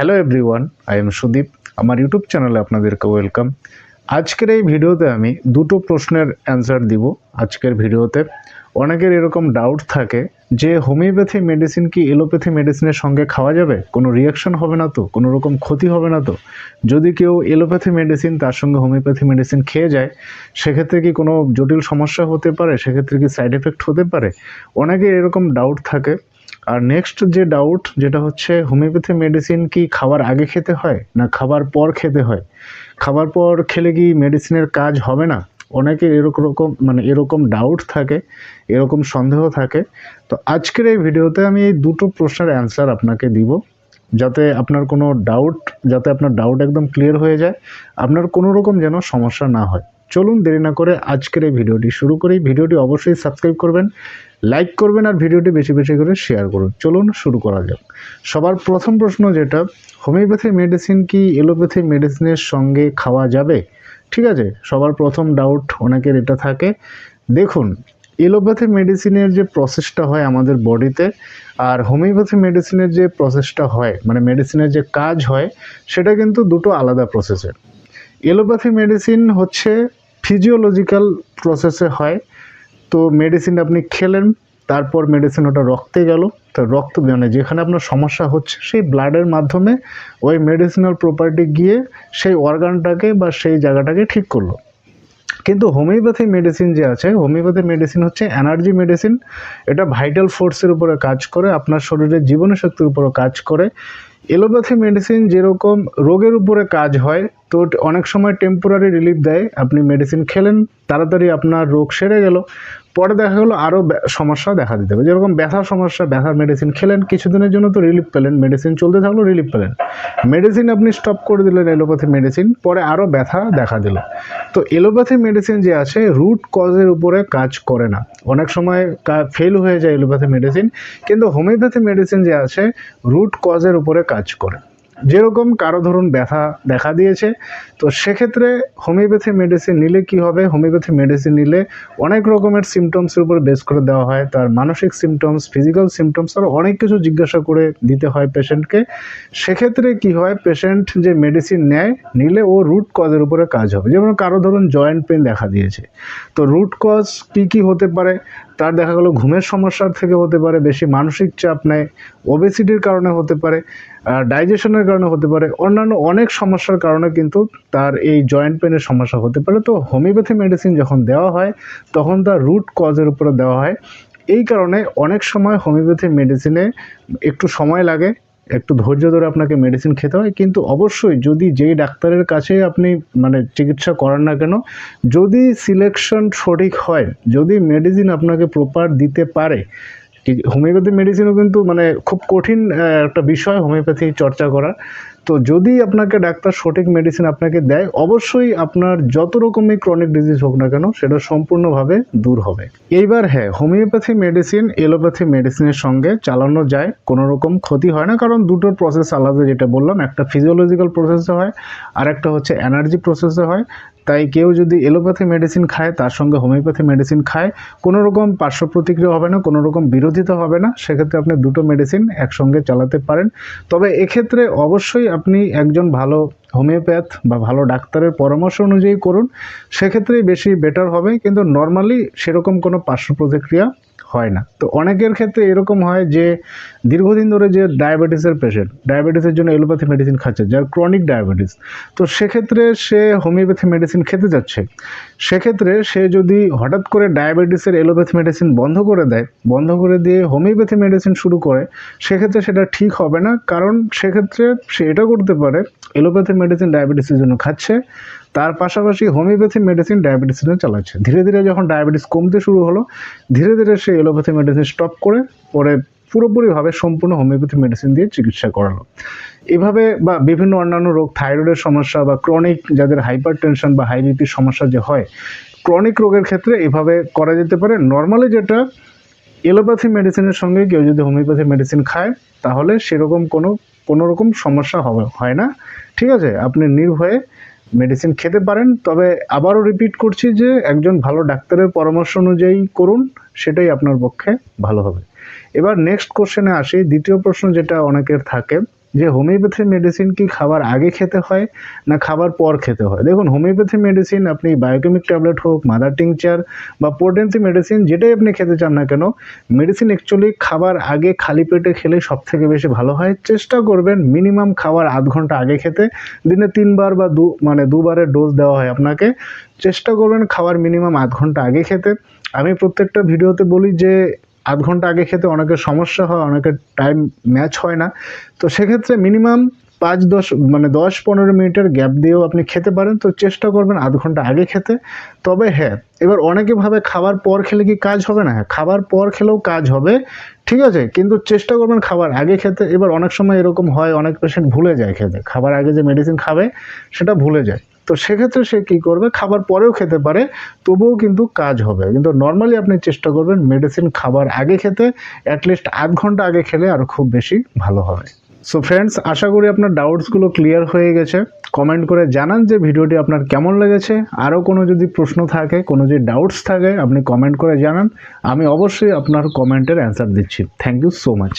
Hello everyone I am Sudeep আমার YouTube চ্যানেলে আপনাদেরকে ওয়েলকাম আজকের এই ভিডিওতে আমি দুটো প্রশ্নের অ্যান্সার দিব আজকের ভিডিওতে। অনেকের এরকম ডাউট থাকে যে হোমিওপ্যাথি মেডিসিন কি এলোপ্যাথি মেডিসিনের সঙ্গে খাওয়া যাবে? কোনো রিয়াকশন হবে না তো? কোনো রকম ক্ষতি হবে না তো? যদি কেউ এলোপ্যাথি মেডিসিন তার সঙ্গে হোমিওপ্যাথি মেডিসিন খেয়ে যায়, সেক্ষেত্রে কি কোনো জটিল সমস্যা হতে পারে? সেক্ষেত্রে কি সাইড এফেক্ট হতে পারে? অনেকের এরকম ডাউট থাকে। আর নেক্সট যে ডাউট যেটা হচ্ছে হোমিওপ্যাথি মেডিসিন কি খাবার আগে খেতে হয় না খাবার পর খেতে হয়? খাবার পর খেলে কি মেডিসিনের কাজ হবে না? অনেকের এরকম রকম মানে এরকম ডাউট থাকে, এরকম সন্দেহ থাকে। তো আজকের এই ভিডিওতে আমি এই দুটো প্রশ্নের অ্যান্সার আপনাকে দিব, যাতে আপনার কোনো ডাউট যাতে আপনার ডাউট একদম ক্লিয়ার হয়ে যায়, আপনার কোনো রকম যেন সমস্যা না হয়। চলুন দেরি না করে আজকের এই ভিডিওটি শুরু করি। ভিডিওটি অবশ্যই সাবস্ক্রাইব করবেন লাইক করবেন আর ভিডিওটি বেশি বেশি করে শেয়ার করুন। চলুন শুরু করা যাক। সবার প্রথম প্রশ্ন যেটা হোমিওপ্যাথি মেডিসিন কি এলোপ্যাথি মেডিসিনের সঙ্গে খাওয়া যাবে? ঠিক আছে, সবার প্রথম ডাউট অনেকের এটা থাকে। দেখুন এলোপ্যাথি মেডিসিনের যে প্রসেসটা হয় আমাদের বডিতে আর হোমিওপ্যাথি মেডিসিনের যে প্রসেসটা হয় মানে মেডিসিনের যে কাজ হয়, সেটা কিন্তু দুটো আলাদা প্রসেসের এলোপ্যাথি মেডিসিন হচ্ছে ফিজিওলজিক্যাল প্রসেসে হয়। তো মেডিসিন আপনি খেলেন, তারপর মেডিসিন ওটা রক্তে গেল। তো রক্ত মানে যেখানে আপনার সমস্যা হচ্ছে, সেই ব্লাডের মাধ্যমে ওই মেডিসিনাল প্রপার্টি গিয়ে সেই অর্গানটাকে বা সেই জায়গাটাকে ঠিক করল। কিন্তু হোমিওপ্যাথি মেডিসিন যে আছে হোমিওপ্যাথি মেডিসিন হচ্ছে এনার্জি মেডিসিন এটা ভাইটাল ফোর্সের উপরে কাজ করে, আপনার শরীরের জীবনীশক্তির উপরে কাজ করে। এলোপ্যাথি মেডিসিন যেরকম রোগের উপরে কাজ হয়, তো অনেক সময় টেম্পোরারি রিলিফ দেয়। আপনি মেডিসিন খেলেন, তাড়াতাড়ি আপনার রোগ সেরে গেল। পরে দেখা গেলো আরও সমস্যা দেখা দিতে হবে যেরকম ব্যথার সমস্যা, ব্যথার মেডিসিন খেলেন, কিছুদিনের জন্য তো রিলিফ পেলেন। মেডিসিন চলতে থাকল রিলিফ পেলেন। মেডিসিন আপনি স্টপ করে দিলেন এলোপ্যাথি মেডিসিন পরে আরও ব্যথা দেখা দিল। তো এলোপ্যাথি মেডিসিন যে আছে রুট কজের উপরে কাজ করে না। অনেক সময় ফেল হয়ে যায় এলোপ্যাথি মেডিসিন কিন্তু হোমিওপ্যাথি মেডিসিন যে আছে রুট কজের উপরে কাজ করে। যেরকম কারও ধরুন ব্যথা, দেখা দিয়েছে, তো সেক্ষেত্রে হোমিওপ্যাথি মেডিসিন নিলে কি হবে? হোমিওপ্যাথি মেডিসিন নিলে অনেক রকমের সিমটমসের উপর বেস করে দেওয়া হয়। তার মানসিক সিমটমস ফিজিক্যাল সিমটমস আরও অনেক কিছু জিজ্ঞাসা করে দিতে হয় পেশেন্টকে সেক্ষেত্রে কি হয়? পেশেন্ট যে মেডিসিন নেয়, নিলে ও রুট কজের উপরে কাজ হবে। যেমন কারও ধরুন জয়েন্ট পেন দেখা দিয়েছে। তো রুট কজ কী কী হতে পারে? তার দেখা গেলো ঘুমের সমস্যার থেকে হতে পারে, বেশি মানসিক চাপ নেয় ওবেসিটির কারণে হতে পারে। ডাইজেশনের কারণে হতে পারে। অন্যান্য অনেক সমস্যার কারণে কিন্তু তার এই জয়েন্ট পেনের সমস্যা হতে পারে। তো হোমিওপ্যাথি মেডিসিন যখন দেওয়া হয়, তখন তার রুট কজের উপরে দেওয়া হয়। এই কারণে অনেক সময় হোমিওপ্যাথি মেডিসিনে একটু সময় লাগে, একটু ধৈর্য ধরে আপনাকে মেডিসিন খেতে হয়। কিন্তু অবশ্যই যদি যেই ডাক্তারের কাছে আপনি মানে চিকিৎসা করান না কেন, যদি সিলেকশন সঠিক হয়, যদি মেডিসিন আপনাকে প্রপার দিতে পারে হোমিওপ্যাথি মেডিসিনও কিন্তু মানে খুব কঠিন একটা বিষয় হোমিওপ্যাথি চর্চা করা তো যদি আপনাকে ডাক্তার সঠিক মেডিসিন আপনাকে দেয়, অবশ্যই আপনার যত রকমই ক্রনিক ডিজিজ হোক না কেন, সেটা সম্পূর্ণভাবে দূর হবে। এইবার হ্যাঁ হোমিওপ্যাথি মেডিসিন এলোপ্যাথি মেডিসিনের সঙ্গে চালানো যায়, কোনো রকম ক্ষতি হয় না, কারণ দুটোর প্রসেস আলাদা যেটা বললাম, একটা ফিজিওলজিক্যাল প্রসেসে হয়, আর একটা হচ্ছে এনার্জি প্রসেসে হয়। তাই কেউ যদি এলোপ্যাথি মেডিসিন খায়, তার সঙ্গে হোমিওপ্যাথি মেডিসিন খায়, কোনো রকম পার্শ্ব প্রতিক্রিয়া হবে না, কোনো রকম বিরোধিতা হবে না, সেক্ষেত্রে আপনি দুটো মেডিসিন একসঙ্গে চালাতে পারেন। তবে এক্ষেত্রে অবশ্যই আপনি একজন ভালো হোমিওপ্যাথ বা ভালো ডাক্তারের পরামর্শ অনুযায়ী করুন, সেক্ষেত্রেই বেশি বেটার হবে। কিন্তু নর্মালি সেরকম কোনো পার্শ্ব প্রতিক্রিয়া হয় না। তো অনেকের ক্ষেত্রে এরকম হয় যে, দীর্ঘদিন ধরে যে ডায়াবেটিসের পেশেন্ট ডায়াবেটিসের জন্য এলোপ্যাথি মেডিসিন খাচ্ছে, যার ক্রনিক ডায়াবেটিস তো সেক্ষেত্রে সে হোমিওপ্যাথি মেডিসিন খেতে যাচ্ছে। সেক্ষেত্রে সে যদি হঠাৎ করে ডায়াবেটিসের এলোপ্যাথি মেডিসিন বন্ধ করে দেয়, বন্ধ করে দিয়ে হোমিওপ্যাথি মেডিসিন শুরু করে, সেক্ষেত্রে সেটা ঠিক হবে না। কারণ সেক্ষেত্রে সে এটা করতে পারে এলোপ্যাথি মেডিসিন ডায়াবেটিসের জন্য খাচ্ছে তার পাশাপাশি হোমিওপ্যাথি মেডিসিন ডায়াবেটিসের জন্য চালাচ্ছে। ধীরে ধীরে যখন ডায়াবেটিস কমতে শুরু হলো, ধীরে ধীরে সে এলোপ্যাথি মেডিসিন স্টপ করে, পরে পুরোপুরিভাবে সম্পূর্ণ হোমিওপ্যাথি মেডিসিন দিয়ে চিকিৎসা করালো। এভাবে বা বিভিন্ন অন্যান্য রোগ থাইরয়েডের সমস্যা বা ক্রনিক যাদের হাইপার টেনশন বা হাই বিপির সমস্যা যে হয় ক্রনিক রোগের ক্ষেত্রে এভাবে করা যেতে পারে। নর্মালি যেটা এলোপ্যাথি মেডিসিনের সঙ্গে কেউ যদি হোমিওপ্যাথি মেডিসিন খায়, তাহলে সেরকম কোনো কোনো রকম সমস্যা হবে, হয় না। ঠিক আছে? আপনি নির্ভয়ে মেডিসিন খেতে পারেন, তবে আবারও রিপিট করছি যে একজন ভালো ডাক্তারের পরামর্শ অনুযায়ী করুন, সেটাই আপনার পক্ষে ভালো হবে। এবার নেক্সট কোশ্চেনে আসি। দ্বিতীয় প্রশ্ন যেটা অনেকের থাকে যে হোমিওপ্যাথি মেডিসিন কি খাবার আগে খেতে হয় না খাবার পর খেতে হয়? দেখুন, হোমিওপ্যাথি মেডিসিন আপনি বায়োকেমিক ট্যাবলেট হোক মাদার টিংচার বা পোটেন্সি মেডিসিন যেটাই আপনি খেতে চান না কেন মেডিসিন অ্যাকচুয়ালি খাবার আগে খালি পেটে খেলে সব থেকে বেশি ভালো হয়। চেষ্টা করবেন মিনিমাম খাবার আধ ঘণ্টা আগে খেতে। দিনে তিনবার বা দু মানে দুবারের ডোজ দেওয়া হয় আপনাকে। চেষ্টা করবেন খাবার মিনিমাম আধ ঘণ্টা আগে খেতে। আমি প্রত্যেকটা ভিডিওতে বলি যে আধ ঘণ্টা আগে খেতে অনেকের সমস্যা হয়, অনেকের টাইম ম্যাচ হয় না। তো সেক্ষেত্রে মিনিমাম পাঁচ দশ মানে দশ পনেরো মিনিটের গ্যাপ দিয়েও আপনি খেতে পারেন। তো চেষ্টা করবেন আধ ঘণ্টা আগে খেতে। তবে হ্যাঁ এবার অনেকে ভাবে খাবার পর খেলে কি কাজ হবে না? হ্যাঁ খাবার পর খেলেও কাজ হবে, ঠিক আছে? কিন্তু চেষ্টা করবেন খাবার আগে খেতে। এবার অনেক সময় এরকম হয়, অনেক পেশেন্ট ভুলে যায় খেতে। খাবার আগে যে মেডিসিন খাবে, সেটা ভুলে যায়। তো সেক্ষেত্রে সে কী করবে? খাবার পরেও খেতে পারে, তবুও কিন্তু কাজ হবে। কিন্তু নর্মালি আপনি চেষ্টা করবেন মেডিসিন খাবার আগে খেতে অ্যাটলিস্ট আধ ঘণ্টা আগে খেলে আরও খুব বেশি ভালো হবে। সো ফ্রেন্ডস আশা করি আপনার ডাউটসগুলো ক্লিয়ার হয়ে গেছে। কমেন্ট করে জানান যে ভিডিওটি আপনার কেমন লেগেছে। আরও কোনো যদি প্রশ্ন থাকে, কোনো যদি ডাউটস থাকে, আপনি কমেন্ট করে জানান। আমি অবশ্যই আপনার কমেন্টের অ্যান্সার দিচ্ছি। Thank you so much